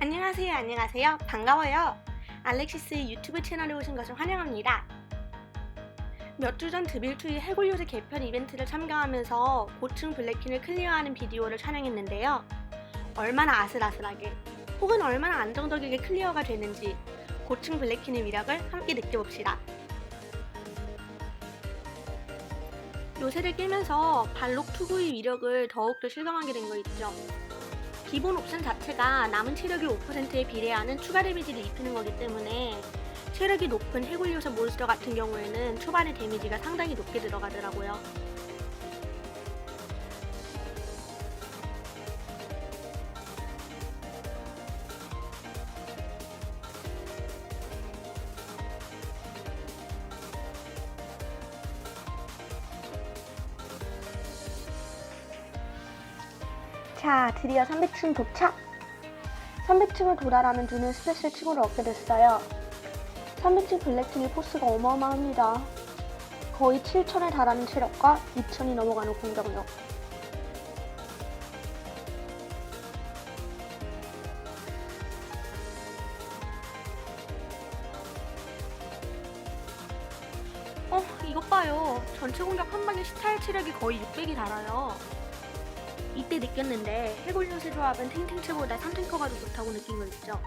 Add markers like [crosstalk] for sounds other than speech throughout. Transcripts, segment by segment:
안녕하세요, 안녕하세요. 반가워요. 알렉시스의 유튜브 채널에 오신 것을 환영합니다. 몇 주 전 드빌2의 해골 요새 개편 이벤트를 참가하면서 고층 블랙킨을 클리어하는 비디오를 촬영했는데요. 얼마나 아슬아슬하게 혹은 얼마나 안정적이게 클리어가 되는지 고층 블랙킨의 위력을 함께 느껴봅시다. 요새를 깨면서 발록 투구의 위력을 더욱더 실감하게 된 거 있죠. 기본 옵션 자체가 남은 체력의 5%에 비례하는 추가 데미지를 입히는 거기 때문에 체력이 높은 해골 요새 몬스터 같은 경우에는 초반에 데미지가 상당히 높게 들어가더라고요. 자, 드디어 300층 도착! 300층을 도달하면 두는 스페셜 층으로 얻게 됐어요. 300층 블랙층의 포스가 어마어마합니다. 거의 7천에 달하는 체력과 2천이 넘어가는 공격력. 어, 이것 봐요. 전체 공격 한 방에 시타일 체력이 거의 600이 달아요. 이때 느꼈는데 해골 요새 조합은 탱탱체보다 3탱커가 더 좋다고 느낀 거 있죠.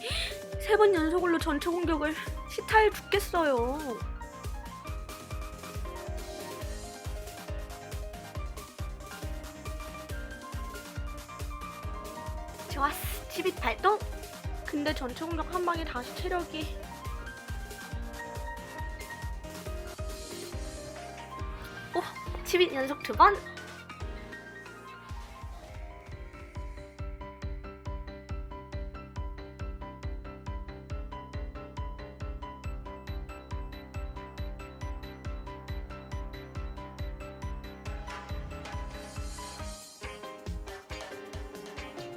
[gasps] 세 번 연속으로 전체 공격을 시타일 죽겠어요. 좋았어. 12 발동. 근데 전체 공격 한 방에 다시 체력이 10인 연속 두 번.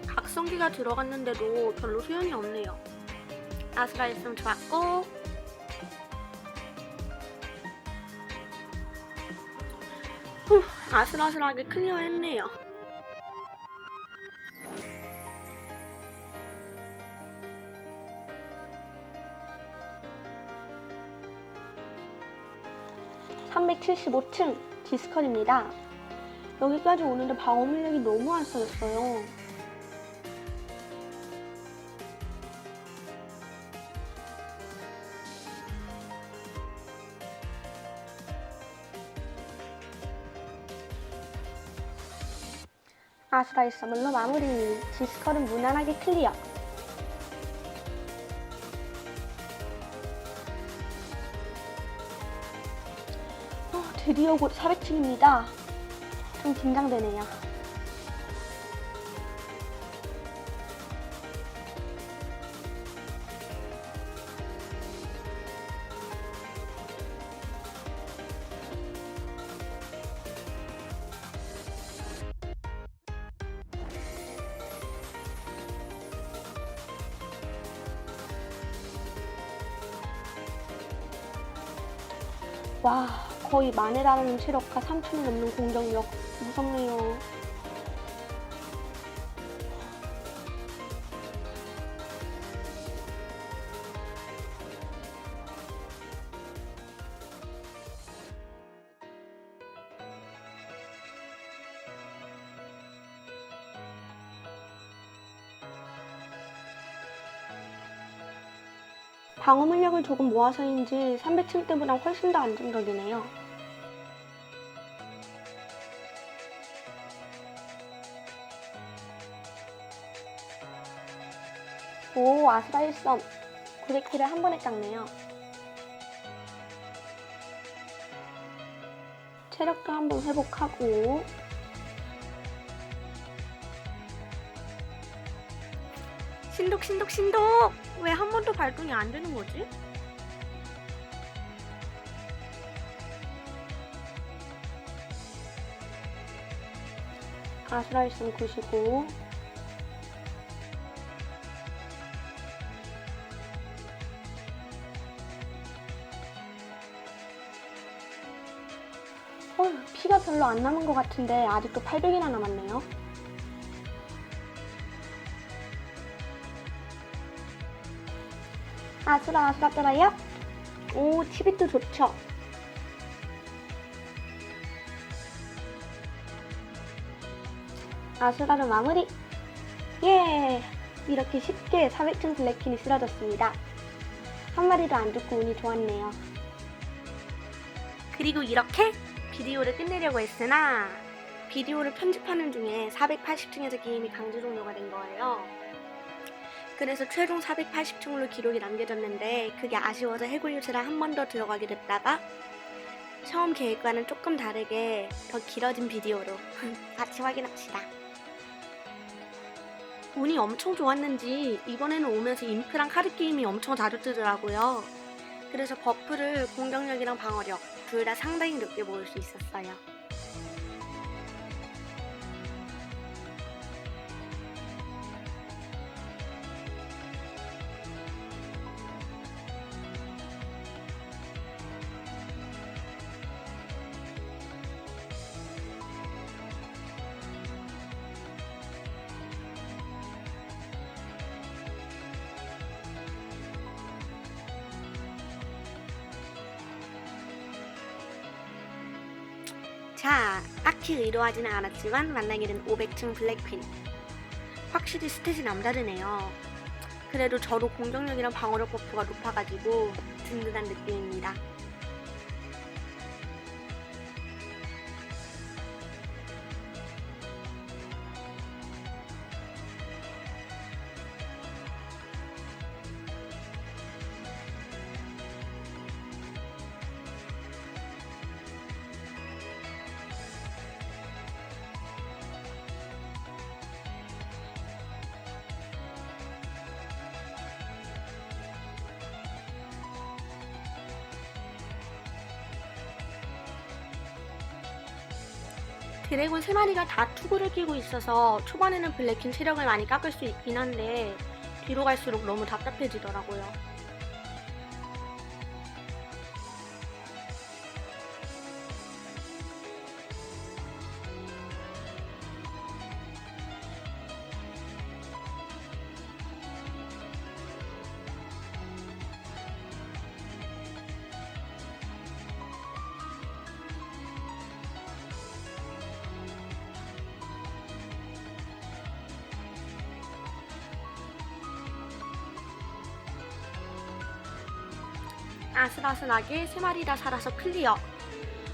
각성기가 들어갔는데도 별로 소용이 없네요. 아스라일성 좋았고 후, 아슬아슬하게 클리어했네요. (375층) 디스컨입니다. 여기까지 오는데 방어 물력이 너무 안 써졌어요. 아수라의 서물로 마무리. 디스컬은 무난하게 클리어. 어, 드디어 곧 400층입니다. 좀 긴장되네요. 와, 거의 만에 달하는 체력과 3천이 넘는 공격력. 무섭네요. 방어 물력을 조금 모아서인지 300층 때보다 훨씬 더 안정적이네요. 오, 아스라일 썸. 브레이크를 한 번에 깎네요. 체력도 한번 회복하고. 신독, 신독, 신독! 왜 한 번도 발동이 안 되는 거지? 아스라일 썸 95. 어, 피가 별로 안 남은 것 같은데 아직도 800이나 남았네요. 아수라 떨어요? 오, 치비도 좋죠. 아수라로 마무리! 예! 이렇게 쉽게 400층 블랙킨이 쓰러졌습니다. 한 마리도 안 죽고 운이 좋았네요. 그리고 이렇게 비디오를 끝내려고 했으나 비디오를 편집하는 중에 480층에서 게임이 강제 종료가 된 거예요. 그래서 최종 480층으로 기록이 남겨졌는데 그게 아쉬워서 해골 유체를 한번 더 들어가게 됐다가 처음 계획과는 조금 다르게 더 길어진 비디오로 [laughs] 같이 확인합시다. 운이 엄청 좋았는지 이번에는 오면서 인프랑 카드 게임이 엄청 자주 뜨더라고요. 그래서 버프를 공격력이랑 방어력 둘 다 상당히 높게 모을 수 있었어요. 자, 딱히 의도하지는 않았지만 만나게 된 500층 블랙핀. 확실히 스탯이 남다르네요. 그래도 저도 공격력이랑 방어력 버프가 높아가지고 든든한 느낌입니다. 드래곤 3마리가 다 투구를 끼고 있어서 초반에는 블랙킨 체력을 많이 깎을 수 있긴 한데 뒤로 갈수록 너무 답답해지더라고요. 아슬아슬하게 3마리 다 살아서 클리어.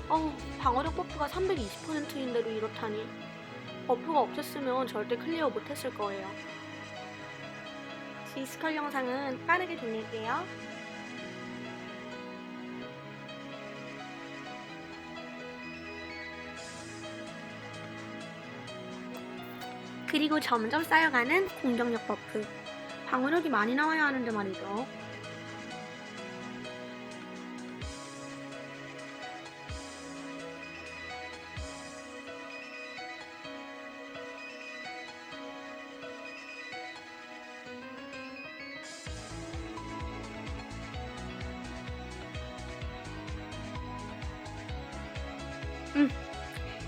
어우, 방어력 버프가 320%인데도 이렇다니. 버프가 없었으면 절대 클리어 못했을 거예요. 디스컬 영상은 빠르게 돌릴게요. 그리고 점점 쌓여가는 공격력 버프. 방어력이 많이 나와야 하는데 말이죠.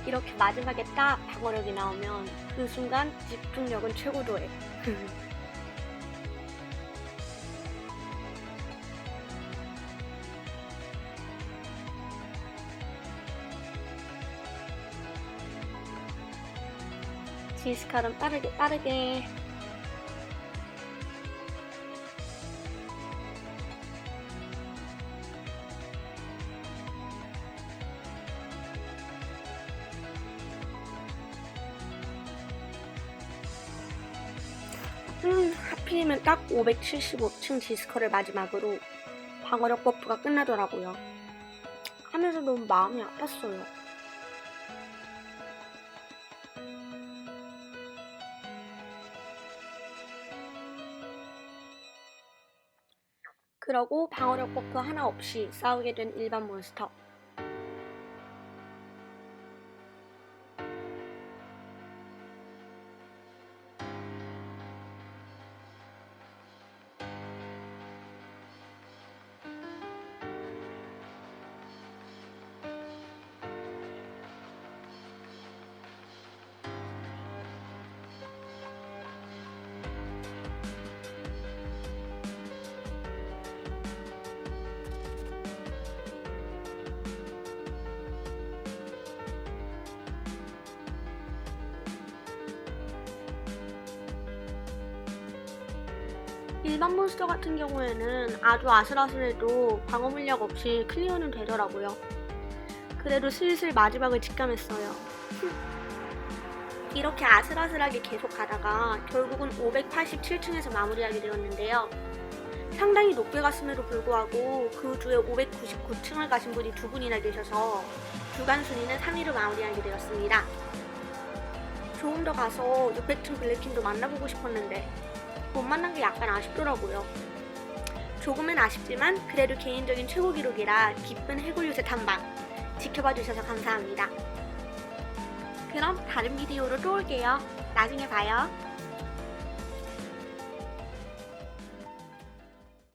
이렇게 마지막에 딱 방어력이 나오면 그 순간 집중력은 최고조에. [laughs] 지스칼은 빠르게 빠르게 575층 디스커를 마지막으로 방어력 버프가 끝나더라고요. 하면서 너무 마음이 아팠어요. 그러고 방어력 버프 하나 없이 싸우게 된 일반 몬스터. 일반 몬스터 같은 경우에는 아주 아슬아슬해도 방어 물약 없이 클리어는 되더라고요. 그래도 슬슬 마지막을 직감했어요. 이렇게 아슬아슬하게 계속 가다가 결국은 587층에서 마무리하게 되었는데요. 상당히 높게 갔음에도 불구하고 그 주에 599층을 가신 분이 두 분이나 계셔서 주간 순위는 3위로 마무리하게 되었습니다. 조금 더 가서 600층 블랙킨도 만나보고 싶었는데 못 만난 게 약간 아쉽더라고요. 조금은 아쉽지만 그래도 개인적인 최고 기록이라 기쁜 해골 요새 탐방 지켜봐 주셔서 감사합니다. 그럼 다른 비디오로 또 올게요. 나중에 봐요.